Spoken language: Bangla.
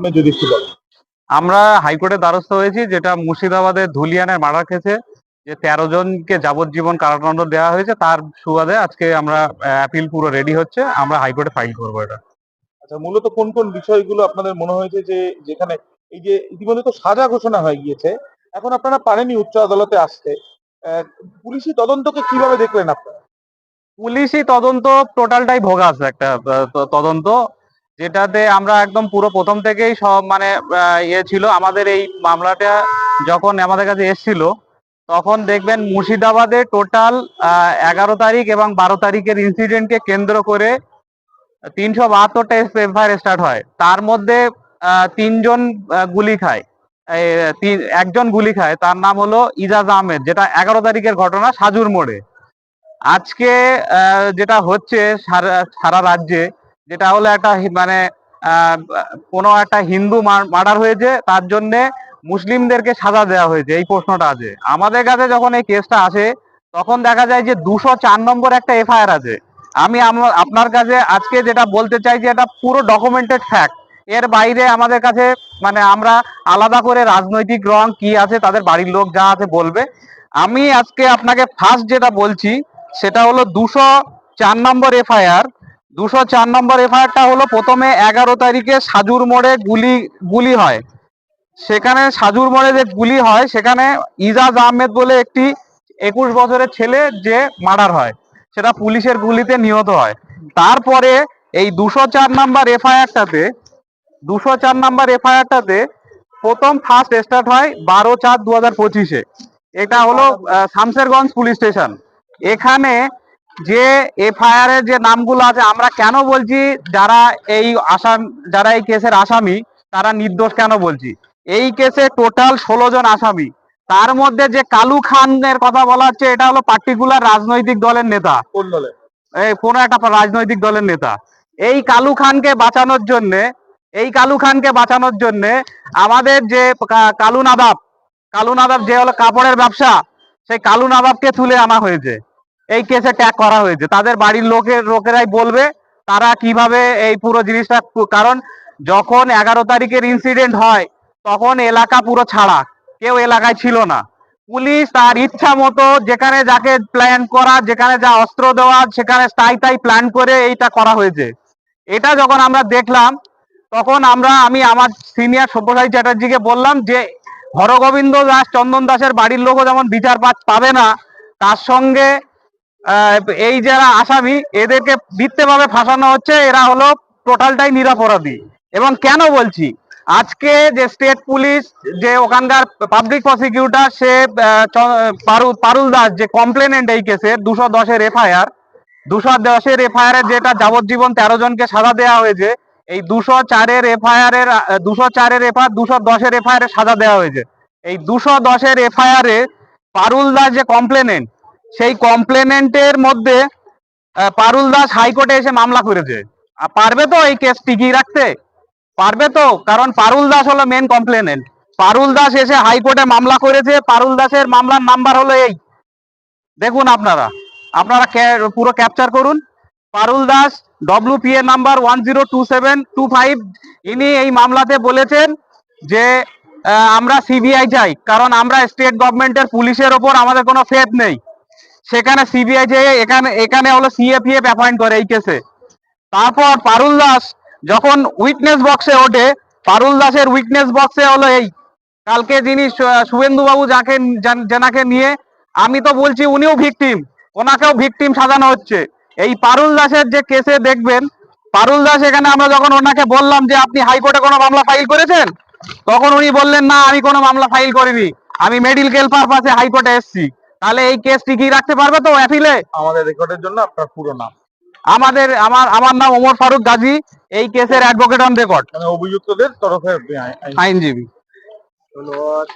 প্রথমে যদি একটু বলেন। আমরা হাইকোর্টে দ্বারস্থ হয়েছি যেটা মুর্শিদাবাদের ধুলিয়ানের মার্ডার কেসে যে তেরো জনকে যাবজ্জীবন কারাদণ্ড দেওয়া হয়েছে তার সুবাদে আজকে আমরা অ্যাপিল পুরো রেডি হচ্ছে আমরা হাইকোর্টে ফাইল করব এটা। আচ্ছা মূলত কোন কোন বিষয়গুলো আপনাদের মনে হয়েছে যে যেখানে এই যে ইতিমধ্যে তো সাজা ঘোষণা হয়ে গিয়েছে এখন আপনারা পারেনি উচ্চ আদালতে আসতে পুলিশি তদন্তকে কীভাবে দেখলেন আপনারা? পুলিশি তদন্ত টোটালটাই ভোগা ভোগাস একটা তদন্ত। যেটাতে আমরা একদম পুরো প্রথম থেকেই সব মানে ইয়ে ছিল। আমাদের এই মামলাটা যখন আমাদের কাছে এসেছিল, তখন দেখবেন মুর্শিদাবাদে টোটাল এগারো তারিখ এবং বারো তারিখের ইনসিডেন্টকে কেন্দ্র করে তিনশো বাহাত্তরটা এফআইআর স্টার্ট হয়। তার মধ্যে তিনজন গুলি খায়। একজন গুলি খায়। তার নাম হলো ইজাজ আহমেদ, যেটা এগারো তারিখের ঘটনা সাজুর মোড়ে। আজকে যেটা হচ্ছে সারা রাজ্যে যেটা হলো একটা মানে কোনো একটা হিন্দু মার্ডার হয়েছে, তার জন্য মুসলিমদেরকে সাজা দেওয়া হয়েছে, এই প্রশ্নটা আছে। আমাদের কাছে যখন এই কেসটা আসে, তখন দেখা যায় যে দুশো চার নম্বর একটা এফআইআর আছে। আমি আপনার কাছে আজকে যেটা বলতে চাই যে এটা পুরো ডকুমেন্টেড ফ্যাক্ট এর বাইরে আমাদের কাছে মানে আমরা আলাদা করে রাজনৈতিক রং কি আছে, তাদের বাড়ির লোক যা আছে বলবে। আমি আজকে আপনাকে ফার্স্ট যেটা বলছি, সেটা হলো দুশো চার নম্বর এফআইআর। দুশো চার নম্বর এফআইআরটা হলো প্রথমে এগারো তারিখে সাজুর মোড়ে গুলি গুলি হয়। সেখানে সাজুর মোড়ে যে গুলি হয়, সেখানে ইজাজ আহমেদ বলে একটি একুশ বছরের ছেলে যে মার্ডার হয়, সেটা পুলিশের গুলিতে নিহত হয়। তারপরে এই দুশো চার নাম্বার এফআইআরটাতে, দুশো চার নাম্বার এফআইআরটাতে প্রথম ফার্স্ট স্টার্ট হয় বারো চার দু হাজার পঁচিশে। এটা হলো শামসেরগঞ্জ পুলিশ স্টেশন। এখানে যে এফআইআর এর যে নামগুলো আছে আমরা কেন বলছি যারা এই আসাম যারা এই কেসের আসামি তারা নির্দোষ কেন বলছি? এই কেসে টোটাল ষোলো জন আসামি। তার মধ্যে যে কালু খানের কথা বলা হচ্ছে এটা হলো পার্টিকুলার রাজনৈতিক দলের নেতা। কোন এই কোনো একটা রাজনৈতিক দলের নেতা। এই কালু খানকে বাঁচানোর জন্য এই কালু খানকে বাঁচানোর জন্য আমাদের যে কালু নাদাব কালু নাদাব যে হলো কাপড়ের ব্যবসা সেই কালু নাদাবকে তুলে আনা হয়েছে। এই কেসে ট্যাগ করা হয়েছে। তাদের বাড়ির লোকের, লোকেরাই বলবে তারা কীভাবে এই পুরো জিনিসটা কারণ যখন এগারো তারিখের ইনসিডেন্ট হয়, তখন এলাকা পুরো ছাড়া, কেউ এলাকায় ছিল না। পুলিশ তার ইচ্ছা মতো যেখানে যাকে প্ল্যান করা, যেখানে যা অস্ত্র দেওয়া, সেখানে তাই তাই প্ল্যান করে এইটা করা হয়েছে। এটা যখন আমরা দেখলাম, তখন আমরা, আমি আমার সিনিয়র সব্যসাচী চ্যাটার্জিকে বললাম যে, হরগোবিন্দ দাস, চন্দন দাসের বাড়ির লোকও যেমন বিচার পাবে না, তার সঙ্গে এই যারা আসামি, এদেরকে মিথ্যেভাবে ফাঁসানো হচ্ছে, এরা হলো টোটালটাই নিরাপরাধী। এবং কেন বলছি? আজকে যে স্টেট পুলিশ যে ওখানকার পাবলিক প্রসিকিউটর সে পারুল দাস, যে কমপ্লেনেন্ট এই কেসের দুশো দশের এফআইআর, দুশো দশের এফআইআর এর যেটা যাবজ্জীবন তেরো জনকে সাজা দেওয়া হয়েছে, এই দুশো চারের এফআইআর এর, দুশো চারের এফআইআর, দুশো দশের এফআইআর এর সাজা দেওয়া হয়েছে। এই দুশো দশের এফআইআর এ পারুল দাস যে কমপ্লেনেন্ট সেই কমপ্লেনেন্টের মধ্যে পারুল দাস হাইকোর্টে এসে মামলা করেছে। পারবে তো এই কেস টিকিয়ে রাখতে? পারবে তো, কারণ পারুল দাস হলো মেন কমপ্লেনেন্ট পারুল দাস এসে হাইকোর্টে মামলা করেছে, পারুল দাসের মামলার নাম্বার হলো এই। দেখুন আপনারা আপনারা পুরো ক্যাপচার করুন। Parul Das WP A number one zero two seven two five ইনি এই মামলাতে বলেছেন যে আমরা সিবিআই চাই, কারণ আমরা স্টেট গভর্নমেন্টের পুলিশের ওপর আমাদের কোনো ফেদ নেই। সেখানে সিবিআই যে এখানে এখানে হলো সিএপিএফ অ্যাপয়েন্ট করে এই কেসে তারপর পারুল দাস যখন উইটনেস বক্সে ওঠে, পারুল দাসের উইটনেস বক্সে হলো এই। কালকে যিনি শুভেন্দুবাবু যাকে, যান- যেনাকে নিয়ে, আমি তো বলছি উনিও ভিকটিম, ওনাকেও ভিকটিম সাজানো হচ্ছে। এই পারুল দাসের যে কেসে দেখবেন, পারুল দাস এখানে আমরা যখন ওনাকে বললাম যে আপনি হাইকোর্টে কোনো মামলা ফাইল করেছেন, তখন উনি বললেন, না, আমি কোনো মামলা ফাইল করিনি। আমি মেডিকেল পারপাসে হাইকোর্টে এসেছি। তাহলে এই কেস টিকি রাখতে পারবে তো অ্যাপিলে আমাদের রেকর্ডের জন্য আপনার পুরো নাম। আমাদের আমার আমার নাম ওমর ফারুক গাজী এই কেসের অ্যাডভোকেট অন রেকর্ড মানে অভিযুক্তদের তরফে আইন- আইন- আইনজীবী। ধন্যবাদ।